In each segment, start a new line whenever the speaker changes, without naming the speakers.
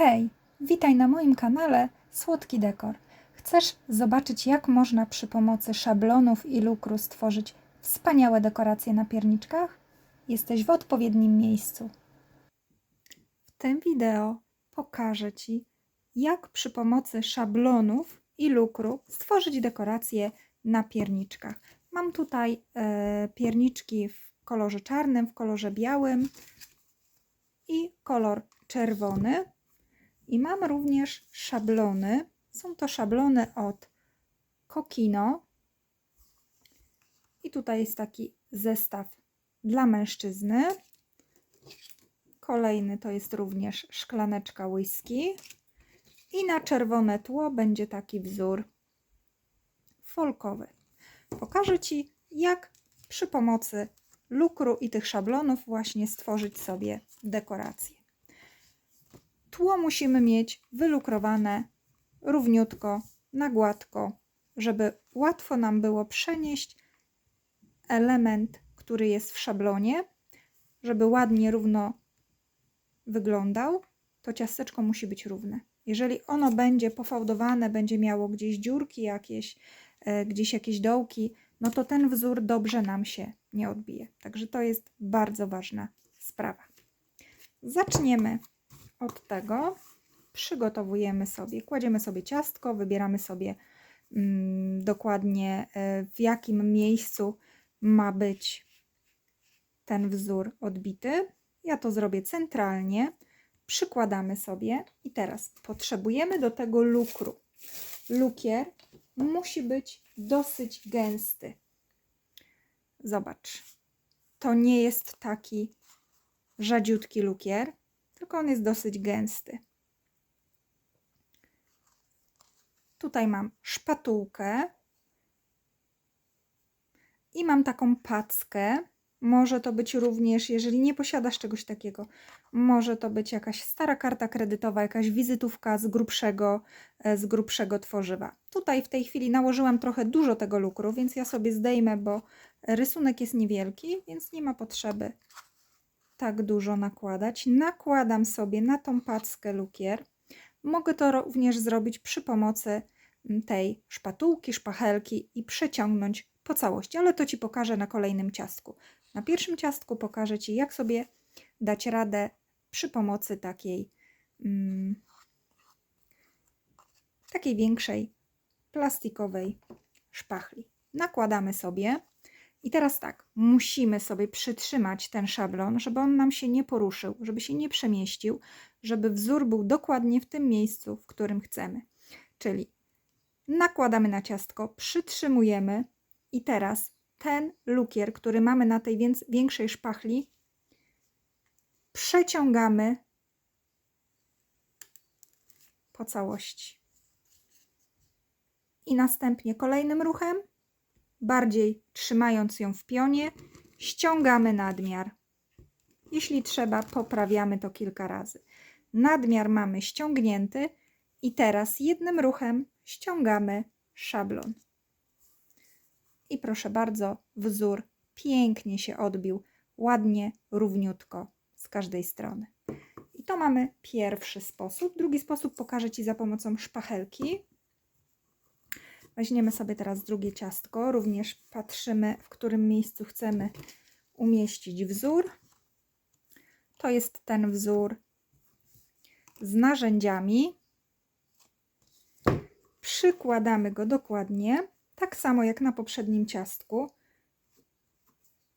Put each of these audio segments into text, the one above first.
Hej, witaj na moim kanale Słodki Dekor. Chcesz zobaczyć, jak można przy pomocy szablonów i lukru stworzyć wspaniałe dekoracje na pierniczkach? Jesteś w odpowiednim miejscu. W tym wideo pokażę Ci, jak przy pomocy szablonów i lukru stworzyć dekoracje na pierniczkach. Mam tutaj e, pierniczki w kolorze czarnym, w kolorze białym i kolor czerwony. I mam również szablony. Są to szablony od Kokino. I tutaj jest taki zestaw dla mężczyzny. Kolejny to jest również szklaneczka whisky. I na czerwone tło będzie taki wzór folkowy. Pokażę Ci, jak przy pomocy lukru i tych szablonów właśnie stworzyć sobie dekorację. Tło musimy mieć wylukrowane równiutko, na gładko, żeby łatwo nam było przenieść element, który jest w szablonie, żeby ładnie, równo wyglądał, to ciasteczko musi być równe. Jeżeli ono będzie pofałdowane, będzie miało gdzieś dziurki jakieś, e, gdzieś jakieś dołki, no to ten wzór dobrze nam się nie odbije. Także to jest bardzo ważna sprawa. Zaczniemy od tego. Przygotowujemy sobie, kładziemy sobie ciastko, wybieramy sobie mm, dokładnie e, w jakim miejscu ma być ten wzór odbity. Ja to zrobię centralnie. Przykładamy sobie i teraz potrzebujemy do tego lukru. Lukier musi być dosyć gęsty. Zobacz, to nie jest taki rzadziutki lukier, tylko on jest dosyć gęsty. Tutaj mam szpatułkę i mam taką packę. Może to być również, jeżeli nie posiadasz czegoś takiego, może to być jakaś stara karta kredytowa, jakaś wizytówka z grubszego, e, z grubszego tworzywa. Tutaj w tej chwili nałożyłam trochę dużo tego lukru, więc ja sobie zdejmę, bo rysunek jest niewielki, więc nie ma potrzeby tak dużo nakładać. Nakładam sobie na tą packę lukier. Mogę to również zrobić przy pomocy tej szpatułki, szpachelki i przeciągnąć po całości, ale to Ci pokażę na kolejnym ciastku. Na pierwszym ciastku pokażę Ci, jak sobie dać radę przy pomocy takiej, mm, takiej większej plastikowej szpachli. Nakładamy sobie i teraz tak, musimy sobie przytrzymać ten szablon, żeby on nam się nie poruszył, żeby się nie przemieścił, żeby wzór był dokładnie w tym miejscu, w którym chcemy. Czyli nakładamy na ciastko, przytrzymujemy i teraz ten lukier, który mamy na tej większej szpachli, przeciągamy po całości. I następnie kolejnym ruchem bardziej trzymając ją w pionie, ściągamy nadmiar. Jeśli trzeba, poprawiamy to kilka razy. Nadmiar mamy ściągnięty i teraz jednym ruchem ściągamy szablon. I proszę bardzo, wzór pięknie się odbił, ładnie, równiutko z każdej strony. I to mamy pierwszy sposób. Drugi sposób pokażę Ci za pomocą szpachelki. Weźmiemy sobie teraz drugie ciastko. Również patrzymy, w którym miejscu chcemy umieścić wzór. To jest ten wzór z narzędziami. Przykładamy go dokładnie, tak samo jak na poprzednim ciastku.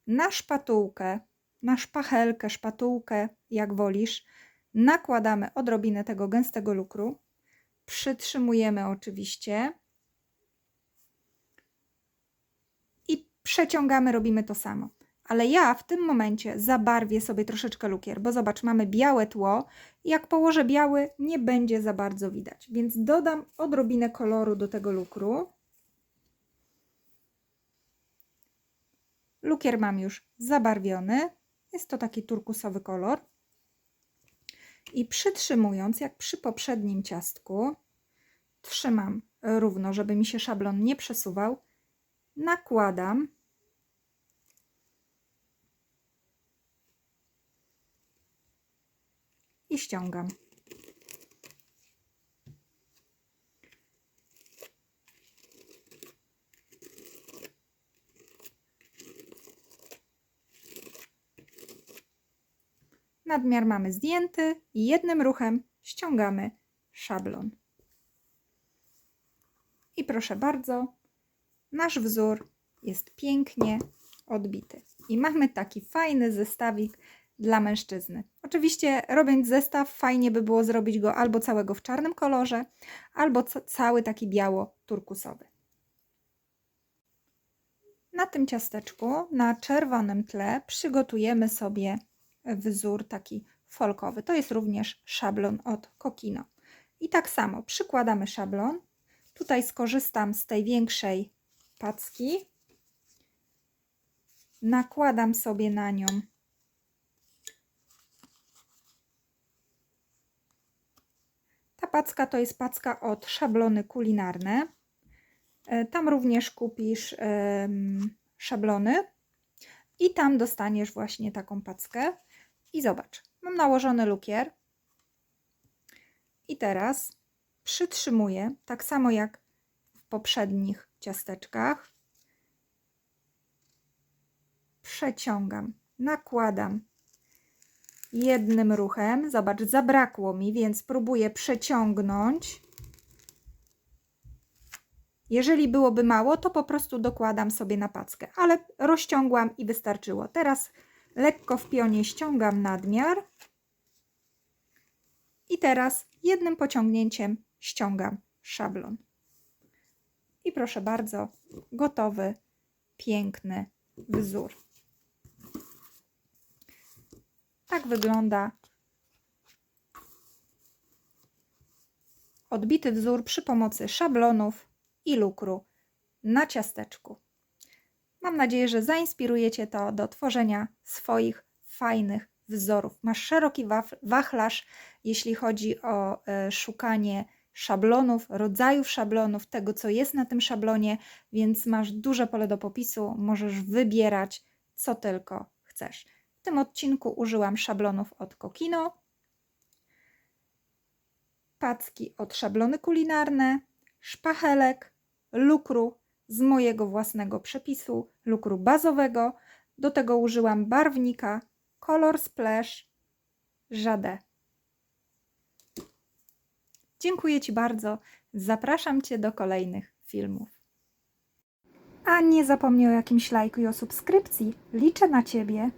Na szpatułkę, na szpachelkę, szpatułkę, jak wolisz, nakładamy odrobinę tego gęstego lukru. Przytrzymujemy oczywiście przeciągamy, robimy to samo. Ale ja w tym momencie zabarwię sobie troszeczkę lukier, bo zobacz, mamy białe tło jak położę biały, nie będzie za bardzo widać. Więc dodam odrobinę koloru do tego lukru. Lukier mam już zabarwiony. Jest to taki turkusowy kolor. I przytrzymując, jak przy poprzednim ciastku, trzymam równo, żeby mi się szablon nie przesuwał nakładam i ściągam. Nadmiar mamy zdjęty i jednym ruchem ściągamy szablon. I proszę bardzo, nasz wzór jest pięknie odbity. I mamy taki fajny zestawik dla mężczyzny. Oczywiście robiąc zestaw fajnie by było zrobić go albo całego w czarnym kolorze, albo ca- cały taki biało-turkusowy. Na tym ciasteczku na czerwonym tle przygotujemy sobie wzór taki folkowy. To jest również szablon od Kokino. I tak samo przykładamy szablon. Tutaj skorzystam z tej większej packi. Nakładam sobie na nią packa to jest packa od szablony kulinarne. E, Tam również kupisz szablony i tam dostaniesz właśnie taką packę. I zobacz, mam nałożony lukier. I teraz przytrzymuję, tak samo jak w poprzednich ciasteczkach. Przeciągam, nakładam jednym ruchem. Zobacz, zabrakło mi, więc próbuję przeciągnąć. Jeżeli byłoby mało, to po prostu dokładam sobie na packę, ale rozciągłam i wystarczyło. Teraz lekko w pionie ściągam nadmiar i teraz jednym pociągnięciem ściągam szablon. I proszę bardzo, gotowy, piękny wzór. Tak wygląda odbity wzór przy pomocy szablonów i lukru na ciasteczku. Mam nadzieję, że zainspirujecie to do tworzenia swoich fajnych wzorów. Masz szeroki wachlarz, jeśli chodzi o e, szukanie szablonów, rodzajów szablonów, tego co jest na tym szablonie, więc masz duże pole do popisu, możesz wybierać co tylko chcesz. W tym odcinku użyłam szablonów od Kokino, packi od szablony kulinarne, szpachelek, lukru z mojego własnego przepisu, lukru bazowego. Do tego użyłam barwnika Color Splash Jade. Dziękuję Ci bardzo. Zapraszam Cię do kolejnych filmów. A nie zapomnij o jakimś lajku i o subskrypcji. Liczę na Ciebie.